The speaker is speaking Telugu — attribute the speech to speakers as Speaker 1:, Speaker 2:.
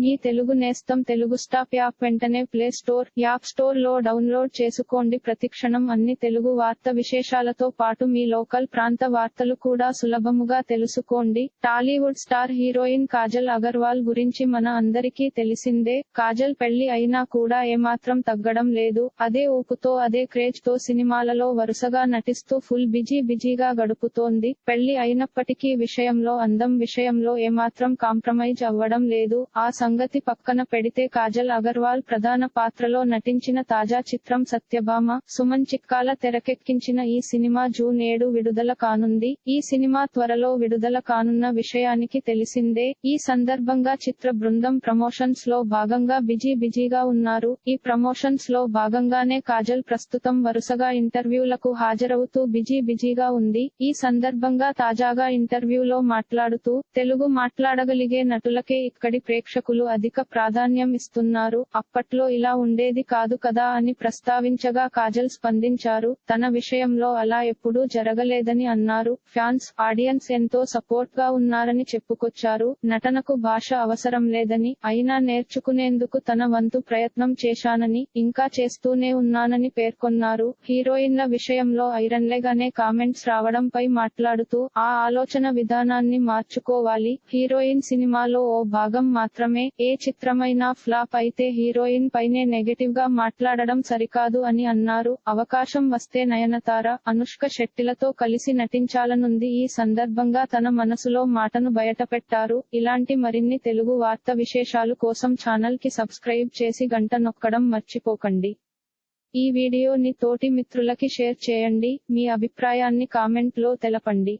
Speaker 1: మీ తెలుగు నేస్తం తెలుగు స్టాప్ యాప్ వెంటనే ప్లే స్టోర్ యాప్ స్టోర్లో డౌన్లోడ్ చేసుకోండి. ప్రతిక్షణం అన్ని తెలుగు వార్త విశేషాలతో పాటు మీ లోకల్ ప్రాంత వార్తలు కూడా సులభముగా తెలుసుకోండి. Tollywood star heroine Kajal Agarwal గురించి మన అందరికీ తెలిసిందే. కాజల్ పెళ్ళి అయినా కూడా ఏమాత్రం తగ్గడం లేదు. అదే ఊపుతో అదే క్రేజ్తో సినిమాలలో వరుసగా నటిస్తూ ఫుల్ బిజీ బిజీగా గడుపుతోంది. పెళ్ళి అయినప్పటికీ విషయంలో అందం విషయంలో ఏమాత్రం కాంప్రమైజ్ అవ్వడం లేదు. ఆ సంగతి పక్కన పెడితే కాజల్ అగర్వాల్ ప్రధాన పాత్రలో నటించిన తాజా చిత్రం సత్యభామ సుమన్ చిక్కాల తెరకెక్కించిన ఈ సినిమా జూన్ ఏడు విడుదల కానుంది. ఈ సినిమా త్వరలో విడుదల కానున్న విషయానికి తెలిసిందే ఈ సందర్భంగా చిత్ర బృందం ప్రమోషన్స్లో భాగంగా బిజీ బిజీగా ఉన్నారు. ఈ ప్రమోషన్స్లో భాగంగానే కాజల్ ప్రస్తుతం వరుసగా ఇంటర్వ్యూలకు హాజరవుతూ బిజీ బిజీగా ఉంది. ఈ సందర్భంగా తాజాగా ఇంటర్వ్యూలో మాట్లాడుతూ తెలుగు మాట్లాడగలిగే నటులకే ఇక్కడి ప్రేక్షకులు అధిక ప్రాధాన్యం ఇస్తున్నారు. అప్పట్లో ఇలా ఉండేది కాదు కదా అని ప్రస్తావించగా కాజల్ స్పందించారు. తన విషయంలో అలా ఎప్పుడూ జరగలేదని అన్నారు. ఫ్యాన్స్ ఆడియన్స్ ఎంతో సపోర్ట్గా ఉన్నారని చెప్పుకొచ్చారు. నటనకు భాష అవసరం లేదని అయినా నేర్చుకునేందుకు తన వంతు ప్రయత్నం చేశానని ఇంకా చేస్తూనే ఉన్నానని పేర్కొన్నారు. హీరోయిన్ల విషయంలో ఐరన్లేగానే అనే కామెంట్స్ రావడంపై మాట్లాడుతూ ఆ ఆలోచన విధానాన్ని మార్చుకోవాలి. హీరోయిన్ సినిమాలో ఓ భాగం మాత్రమే మాత్రమే ఏ చిత్రమైనా ఫ్లాప్ అయితే హీరోయిన్ పైనే నెగటివ్గా మాట్లాడడం సరికాదు అని అన్నారు. అవకాశం వస్తే నయనతార అనుష్క శెట్టిలతో కలిసి నటించాలనుంది. ఈ సందర్భంగా తన మనసులో మాటను బయటపెట్టారు. ఇలాంటి మరిన్ని తెలుగు వార్త విశేషాలు కోసం ఛానల్కి సబ్స్క్రైబ్ చేసి గంట నొక్కడం మర్చిపోకండి. ఈ వీడియోని తోటి మిత్రులకి షేర్ చేయండి. మీ అభిప్రాయాన్ని కామెంట్లో తెలపండి.